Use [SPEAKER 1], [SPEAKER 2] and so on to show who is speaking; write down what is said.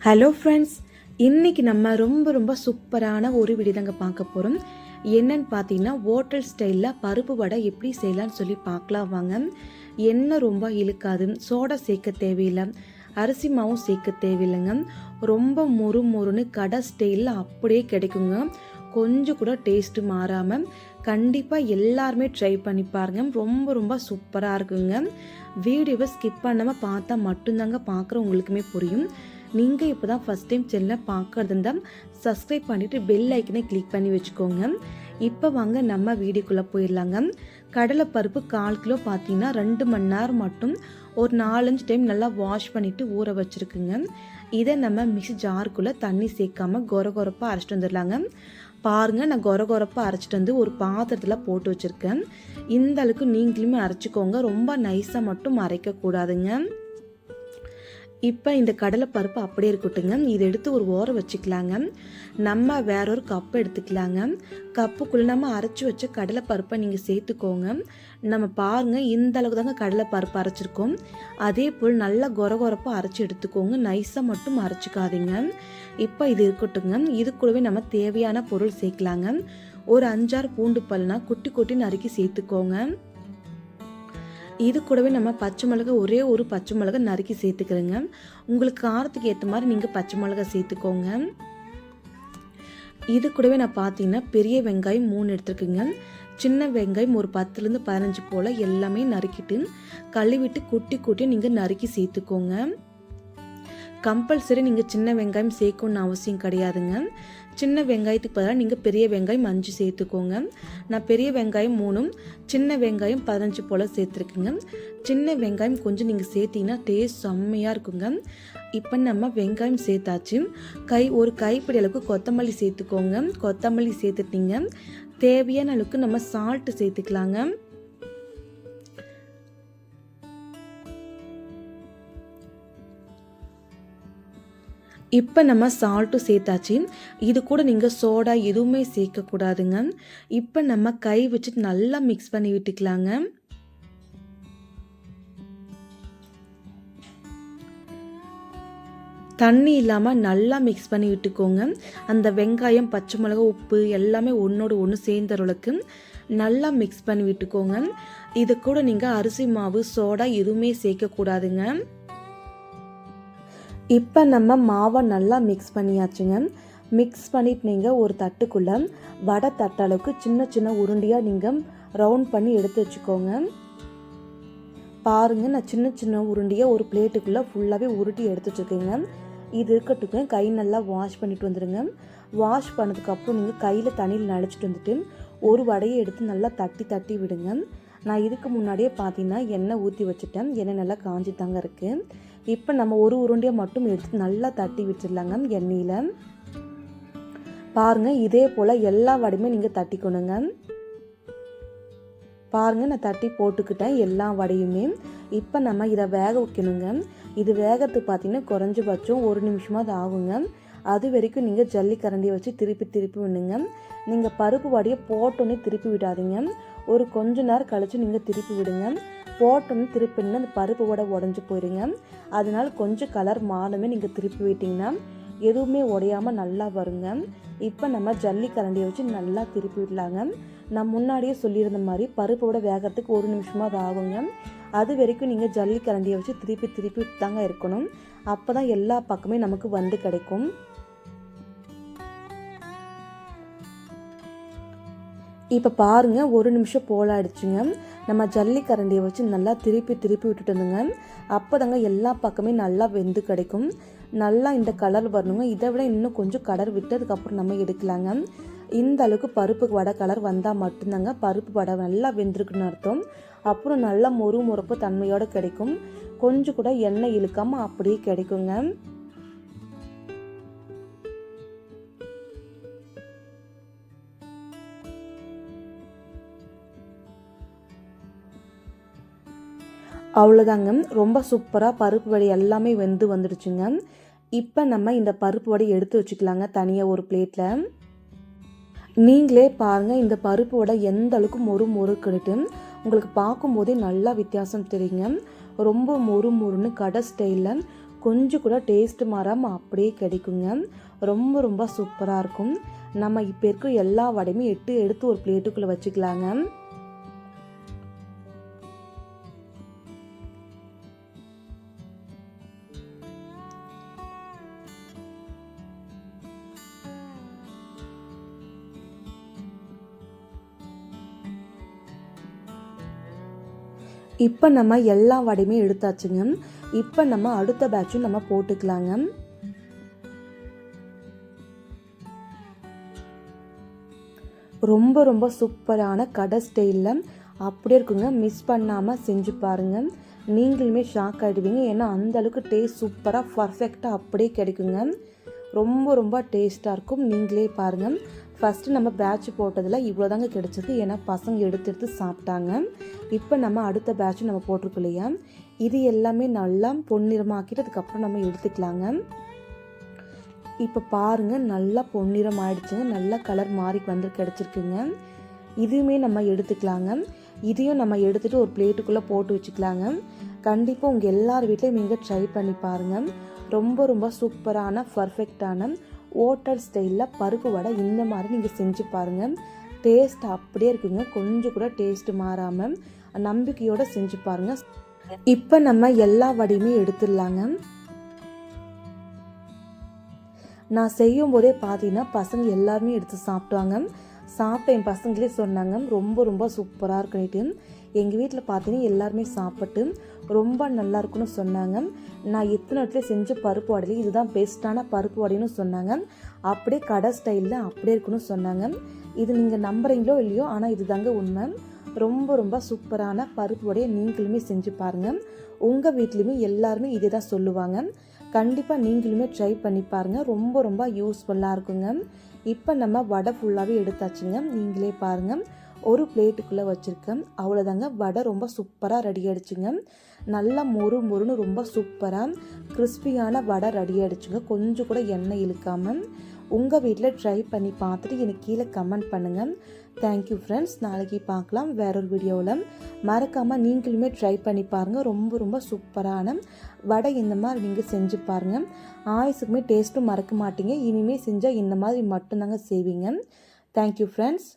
[SPEAKER 1] Hello friends இன்னைக்கு நம்ம ரொம்ப ரொம்ப சூப்பரான ஒரு விடிதங்க பார்க்க போகிறோம் என்னன்னு பார்த்தீங்கன்னா ஹோட்டல் ஸ்டைலில் பருப்பு வடை எப்படி செய்யலான்னு சொல்லி பார்க்கலாம் வாங்க. எண்ணெய் ரொம்ப இழுக்காது சோடா சேர்க்க தேவையில்லை அரிசி மாவும் சேர்க்க தேவையில்லைங்க. ரொம்ப மொறு மொறுன்னு கடை ஸ்டைலில் அப்படியே கிடைக்குங்க. கொஞ்சம் கூட டேஸ்ட்டு மாறாமல் கண்டிப்பாக எல்லாருமே ட்ரை பண்ணி பாருங்க. ரொம்ப ரொம்ப சூப்பராக இருக்குங்க. வீடியோவை ஸ்கிப் பண்ணாமல் பார்த்தா மட்டும்தாங்க பார்க்குற உங்களுக்குமே புரியும். நீங்கள் இப்போ தான் ஃபஸ்ட் டைம் சேனலை பார்க்கறது இருந்தால் சப்ஸ்கிரைப் பண்ணிவிட்டு பெல் ஐக்கனை கிளிக் பண்ணி வச்சுக்கோங்க. இப்போ வாங்க நம்ம வீடியோக்குள்ளே போயிடலாங்க. கடலைப்பருப்பு கால் கிலோ பார்த்தீங்கன்னா ரெண்டு மணி நேரம் மட்டும் ஒரு நாலஞ்சு டைம் நல்லா வாஷ் பண்ணிவிட்டு ஊற வச்சுருக்குங்க. இதை நம்ம மிக்ஸி ஜாருக்குள்ளே தண்ணி சேர்க்காம கொர கொரப்பாக அரைச்சிட்டு வந்துடலாங்க. பாருங்க நான் கொர கொரப்பாக அரைச்சிட்டு வந்து ஒரு பாத்திரத்தில் போட்டு வச்சுருக்கேன். இந்த அளவுக்கு நீங்களுமே அரைச்சிக்கோங்க. ரொம்ப நைஸாக மட்டும் அரைக்கக்கூடாதுங்க. இப்போ இந்த கடலை பருப்பு அப்படியே இருக்கட்டுங்க இதை எடுத்து ஒரு ஓரம் வச்சுக்கலாங்க. நம்ம வேற ஒரு கப் எடுத்துக்கலாங்க. கப்புக்குள்ளே நம்ம அரைச்சி வச்ச கடலை பருப்பை நீங்கள் சேர்த்துக்கோங்க. நம்ம பாருங்க இந்த அளவுக்கு தாங்க கடலை பருப்பு அரைச்சிருக்கோம். அதே போல் நல்லா கொர கொரப்பாக அரைச்சி எடுத்துக்கோங்க. நைஸாக மட்டும் அரைச்சிக்காதீங்க. இப்போ இது இருக்கட்டுங்க இது கூடவே நம்ம தேவையான பொருள் சேர்க்கலாங்க. ஒரு அஞ்சாறு பூண்டு பல்னா குட்டி குட்டி நறுக்கி சேர்த்துக்கோங்க. இது கூடவே நம்ம பச்சை மிளகா ஒரே ஒரு பச்சை மிளகா நறுக்கி சேர்த்துக்கிறேங்க. உங்களுக்கு காரத்துக்கு ஏற்ற மாதிரி நீங்கள் பச்சை மிளகா சேர்த்துக்கோங்க. இது கூடவே நான் பார்த்தீங்கன்னா பெரிய வெங்காயம் மூணு எடுத்துருக்குங்க. சின்ன வெங்காயம் ஒரு பத்துலேருந்து பதினஞ்சு போல் எல்லாமே நறுக்கிட்டு கழுவிட்டு குட்டி குட்டி நீங்கள் நறுக்கி சேர்த்துக்கோங்க. கம்பல்சரி நீங்கள் சின்ன வெங்காயம் சேர்க்கணும்னு அவசியம் கிடையாதுங்க. சின்ன வெங்காயத்துக்கு பதிலாக நீங்கள் பெரிய வெங்காயம் அஞ்சு சேர்த்துக்கோங்க. நான் பெரிய வெங்காயம் மூணும் சின்ன வெங்காயம் பதினஞ்சு போல் சேர்த்துருக்குங்க. சின்ன வெங்காயம் கொஞ்சம் நீங்கள் சேர்த்தீங்கன்னா டேஸ்ட் செம்மையாக இருக்குங்க. இப்போ நம்ம வெங்காயம் சேர்த்தாச்சு. கை ஒரு கைப்பிடி அளவுக்கு கொத்தமல்லி சேர்த்துக்கோங்க. கொத்தமல்லி சேர்த்துட்டீங்க. தேவையான அளவுக்கு நம்ம சால்ட்டு சேர்த்துக்கலாங்க. இப்போ நம்ம சால்ட்டும் சேர்த்தாச்சு. இது கூட நீங்கள் சோடா எதுவுமே சேர்க்கக்கூடாதுங்க. இப்போ நம்ம கை வச்சுட்டு நல்லா மிக்ஸ் பண்ணி விட்டுக்கலாங்க. தண்ணி இல்லாமல் நல்லா மிக்ஸ் பண்ணி விட்டுக்கோங்க. அந்த வெங்காயம் பச்சை மிளகா உப்பு எல்லாமே ஒன்றோடு ஒன்று சேர்ந்தறளவுக்கு நல்லா மிக்ஸ் பண்ணி விட்டுக்கோங்க. இது கூட நீங்கள் அரிசி மாவு சோடா எதுவுமே சேர்க்கக்கூடாதுங்க. இப்போ நம்ம மாவை நல்லா மிக்ஸ் பண்ணியாச்சுங்க. மிக்ஸ் பண்ணிட்டு நீங்கள் ஒரு தட்டுக்குள்ளே வடை தட்டளவுக்கு சின்ன சின்ன உருண்டியாக நீங்கள் ரவுண்ட் பண்ணி எடுத்து வச்சுக்கோங்க. பாருங்கள் நான் சின்ன சின்ன உருண்டியாக ஒரு பிளேட்டுக்குள்ளே ஃபுல்லாகவே உருட்டி எடுத்து வச்சுருக்கேங்க. இது இருக்கட்டுக்கும் கை நல்லா வாஷ் பண்ணிட்டு வந்துடுங்க வாஷ் பண்ணதுக்கப்புறம் நீங்கள் கையில் தண்ணியில் நனைச்சிட்டு வந்துட்டு ஒரு வடையை எடுத்து நல்லா தட்டி தட்டி விடுங்க. நான் இதுக்கு முன்னாடியே பார்த்தீங்கன்னா எண்ணெய் ஊற்றி வச்சுட்டேன். எண்ணெய் நல்லா காஞ்சி தாங்க இருக்குது இப்போ நம்ம ஒரு உருண்டையை மட்டும் எடுத்து நல்லா தட்டி விட்டுடலாங்க எண்ணெயில். பாருங்கள் இதே போல் எல்லா வடையுமே நீங்கள் தட்டிக்கணுங்க. பாருங்கள் நான் தட்டி போட்டுக்கிட்டேன் எல்லா வடையுமே. இப்போ நம்ம இதை வேக வைக்கணுங்க. இது வேகத்துக்கு பார்த்தீங்கன்னா குறைஞ்சபட்சம் ஒரு நிமிஷமாவது ஆகுங்க. அது வரைக்கும் நீங்கள் ஜல்லிக்கரண்டியை வச்சு திருப்பி திருப்பி விடுங்க. நீங்கள் பருப்பு வடையை போட்டோன்னே திருப்பி விடாதீங்க. ஒரு கொஞ்ச நேரம் கழித்து நீங்கள் திருப்பி விடுங்க. போட்டோன்னு திருப்பினீங்கன்னா அந்த பருப்பு ஓட உடஞ்சி போயிடுங்க அதனால கொஞ்சம் கலர் மாறுமே நீங்கள் திருப்பி விட்டிங்கன்னா எதுவுமே உடையாமல் நல்லா வருங்க. இப்போ நம்ம ஜல்லி கரண்டியை வச்சு நல்லா திருப்பி விடலாங்க. நான் முன்னாடியே சொல்லியிருந்த மாதிரி பருப்பு வடை வேகிறதுக்கு ஒரு நிமிஷமாக அது ஆகுங்க. அது வரைக்கும் நீங்கள் ஜல்லி கரண்டியை வச்சு திருப்பி திருப்பி தாங்க இருக்கணும். அப்போ தான் எல்லா பக்கமே நமக்கு வந்து கிடைக்கும். இப்போ பாருங்கள் ஒரு நிமிஷம் போல் ஆயிடுச்சுங்க. நம்ம ஜல்லி கரண்டியை வச்சு நல்லா திருப்பி திருப்பி விட்டுட்டுங்க அப்போ தாங்க எல்லா பக்கமே நல்லா வெந்து கிடைக்கும். நல்லா இந்த கலர் வரணுங்க. இதை விட இன்னும் கொஞ்சம் கலர் விட்டதுக்கப்புறம் நம்ம எடுக்கலாங்க. இந்த அளவுக்கு பருப்பு வடை கலர் வந்தால் மட்டும்தாங்க பருப்பு வடை நல்லா வெந்திருக்குன்னு அர்த்தம். அப்புறம் நல்லா மொறு முறப்பு தன்மையோடு கிடைக்கும். கொஞ்சம் கூட எண்ணெய் இழுக்காமல் அப்படியே கிடைக்குங்க. அவ்வளோதாங்க ரொம்ப சூப்பராக பருப்பு வடை எல்லாமே வெந்து வந்துடுச்சுங்க. இப்போ நம்ம இந்த பருப்பு வடை எடுத்து வச்சுக்கலாங்க தனியாக ஒரு பிளேட்டில் நீங்களே பாருங்கள் இந்த பருப்பு வடை எந்த அளவுக்கு மொறு மொறுக்குன்னுட்டு. உங்களுக்கு பார்க்கும்போதே நல்லா வித்தியாசம் தெரியுங்க. ரொம்ப மொறு மொறுன்னு கடை ஸ்டைலில் கொஞ்சம் கூட டேஸ்ட் மாறாமல் அப்படியே கிடைக்குங்க. ரொம்ப ரொம்ப சூப்பராக இருக்கும். நம்ம இப்போ இருக்க எல்லா வடையுமே எட்டு எடுத்து ஒரு பிளேட்டுக்குள்ளே வச்சுக்கலாங்க. இப்போ நம்ம எல்லா வடையுமே எடுத்தாச்சுங்க. இப்போ நம்ம அடுத்த பேட்சும் நம்ம போட்டுக்கலாங்க. ரொம்ப ரொம்ப சூப்பரான கடை ஸ்டைலில் அப்படியே இருக்குங்க. மிஸ் பண்ணாமல் செஞ்சு பாருங்கள் நீங்களுமே ஷாக் ஆகிடுவீங்க ஏன்னா அந்தளவுக்கு டேஸ்ட் சூப்பராக பர்ஃபெக்டாக அப்படியே கிடைக்குங்க. ரொம்ப ரொம்ப டேஸ்ட்டாக இருக்கும். நீங்களே பாருங்கள் ஃபஸ்ட்டு நம்ம பேட்ச் போட்டதில் இவ்வளோ தாங்க கிடச்சிது ஏன்னா பசங்க எடுத்து எடுத்து சாப்பிட்டாங்க. இப்போ நம்ம அடுத்த பேட்சும் நம்ம போட்டிருக்கோம் இல்லையா? இது எல்லாமே நல்லா பொன்னிறமாக்கிட்டு அதுக்கப்புறம் நம்ம எடுத்துக்கலாங்க. இப்போ பாருங்கள் நல்லா பொன்னிறம் ஆயிடுச்சுங்க நல்லா கலர் மாறி வந்து கிடச்சிருக்குங்க. இதுவுமே நம்ம எடுத்துக்கலாங்க. இதையும் நம்ம எடுத்துகிட்டு ஒரு பிளேட்டுக்குள்ளே போட்டு வச்சுக்கலாங்க. கண்டிப்பாக உங்கள் எல்லார் வீட்லேயும் நீங்கள் ட்ரை பண்ணி பாருங்கள் ரொம்ப ரொம்ப சூப்பரான பர்ஃபெக்டான ஓட்டல் ஸ்டைலில் பருப்பு வடை இந்த மாதிரி நீங்கள் செஞ்சு பாருங்கள் டேஸ்ட் அப்படியே இருக்குங்க. கொஞ்சம் கூட டேஸ்ட் மாறாமல் நம்பிக்கையோடு செஞ்சு பாருங்கள் இப்போ நம்ம எல்லா வடையுமே எடுத்துடலாங்க. நான் செய்யும் போதே பார்த்தீங்கன்னா பசங்க எல்லாருமே எடுத்து சாப்பிட்டாங்க சாப்பிட்ட என் பசங்களே சொன்னாங்க ரொம்ப ரொம்ப சூப்பராக இருக்குன்னுட்டு. எங்கள் வீட்டில் பார்த்தீங்கன்னா எல்லாருமே சாப்பிட்டு ரொம்ப நல்லா இருக்குன்னு சொன்னாங்க. நான் எத்தனை இடத்துல செஞ்ச பருப்பு வடையில இதுதான் பெஸ்ட்டான பருப்பு வடைன்னு சொன்னாங்க. அப்படியே கடை ஸ்டைலில் அப்படியே இருக்குன்னு சொன்னாங்க. இது நீங்கள் நம்புறீங்களோ இல்லையோ ஆனால் இது தாங்க உண்மை. ரொம்ப ரொம்ப சூப்பரான பருப்பு வடையை நீங்களுமே செஞ்சு பாருங்கள் உங்கள் வீட்லேயுமே எல்லாருமே இதே தான் சொல்லுவாங்க. கண்டிப்பாக நீங்களுமே ட்ரை பண்ணி பாருங்கள் ரொம்ப ரொம்ப யூஸ்ஃபுல்லாக இருக்குங்க. இப்போ நம்ம வடை ஃபுல்லாகவே எடுத்தாச்சுங்க. நீங்களே பாருங்கள் ஒரு பிளேட்டுக்குள்ளே வச்சுருக்கேன். அவ்வளோதாங்க வடை ரொம்ப சூப்பராக ரெடி ஆகிடுச்சுங்க நல்லா மொறு மொறுன்னு ரொம்ப சூப்பராக கிறிஸ்பியான வடை ரெடி ஆகிடுச்சுங்க கொஞ்சம் கூட எண்ணெய் இழுக்காமல் உங்கள் வீட்டில் ட்ரை பண்ணி பார்த்துட்டு எனக்கு கீழே கமெண்ட் பண்ணுங்கள் தேங்க்யூ ஃப்ரெண்ட்ஸ் நாளைக்கு பார்க்கலாம் வேற ஒரு வீடியோவில் மறக்காமல் நீங்களுமே ட்ரை பண்ணி பாருங்கள் ரொம்ப ரொம்ப சூப்பரான வடை இந்த மாதிரி நீங்கள் செஞ்சு பாருங்கள் ஆயுசுக்குமே டேஸ்ட்டும் மறக்க மாட்டீங்க. இனிமேல் செஞ்சால் இந்த மாதிரி மட்டும்தாங்க செய்வீங்க. Thank you friends